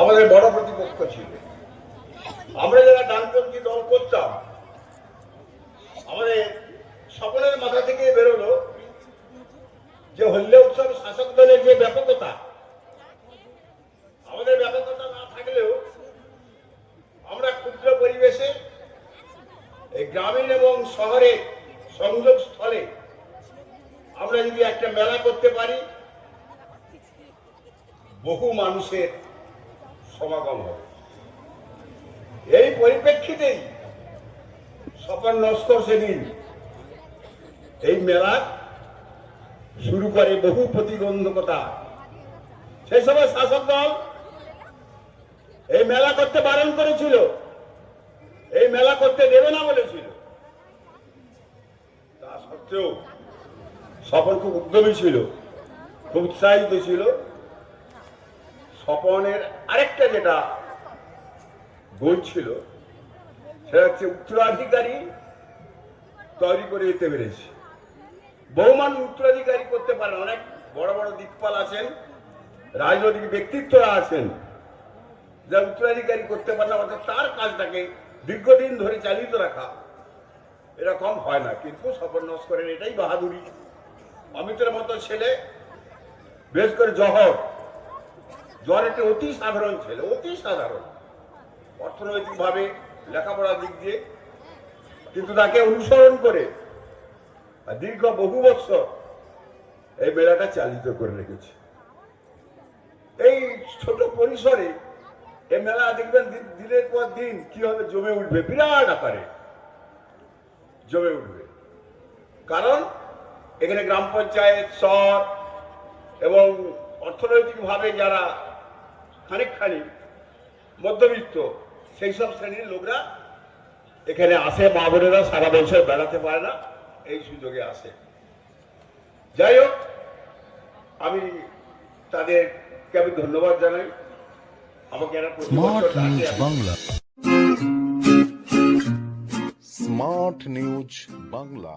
আমাদের বড় প্রতিপক্ষ ছিল। আমরা যারা ডানপন্থী দল করতাম, আমাদের সকলের মাথা থেকে বেরোলো যে হল্লে উৎসব শাসক দলের যে ব্যাপকতা, আমাদের ব্যাপকতা না থাকলেও আমরা ক্ষুদ্র পরিবেশে এই গ্রামীণ এবং শহরে সংযোগ স্থলে আমরা যদি একটা মেলা করতে পারি বহু মানুষের সমাগম হবে। এই পরিপ্রেক্ষিতেই স্বপন নস্কর সেদিন এই মেলা শুরু করে বহু প্রতিবন্ধকতা। সেই সময় শাসক দল এই মেলা করতে বারণ করেছিল। এই মেলা করতে দেবে না বলেছিল। তা সত্ত্বেও স্বপন খুব উদ্যমী ছিল, খুব উৎসাহিত ছিল। স্বপনের আরেকটা যেটা গুণ ছিল, সেটা হচ্ছে উত্তরাধিকারী তৈরি করে যেতে পেরেছে। বহু মানুষ উত্তরাধিকারী করতে পারেন, অনেক বড় বড় দিকপাল আছেন, রাজনৈতিক ব্যক্তিত্বরা আছেন। যা উত্তরাধিকারী করতে পারে না অর্থাৎ তার কাজটাকে দীর্ঘদিন ধরে চালিত রাখা এরকম হয় না, কিন্তু স্বপন নস্করের এটাই বাহাদুরি। অমিতের মতো ছেলে, বেশ করে জহর। জহর একটি অতি সাধারণ ছেলে, অতি সাধারণ। অর্থনৈতিকভাবে, লেখাপড়ার দিক দিয়ে। কিন্তু তাকে অনুসরণ করে দীর্ঘ বহু বছর এই মেলাটা চালিত করে রেখেছে। এই ছোট পরিসরে এই মেলা দেখবেন দিন- দিনের পর দিন কীভাবে জমে উঠবে, বিরাট আকারে। জমে উঠবে। কারণ, এখানে গ্রাম পঞ্চায়েত, শহর এবং অর্থনৈতিকভাবে যারা খানিক খানিক মধ্যবিত্ত সেই সব শ্রেণির লোকরা এখানে আসে মা বোনেরা সারা বছর বেড়াতে পারে না এই সুযোগে আসে। যাই হোক আমি তাদেরকে আমি ধন্যবাদ জানাই। আমাকে এরা প্রতি smart news Bangla smart news Bangla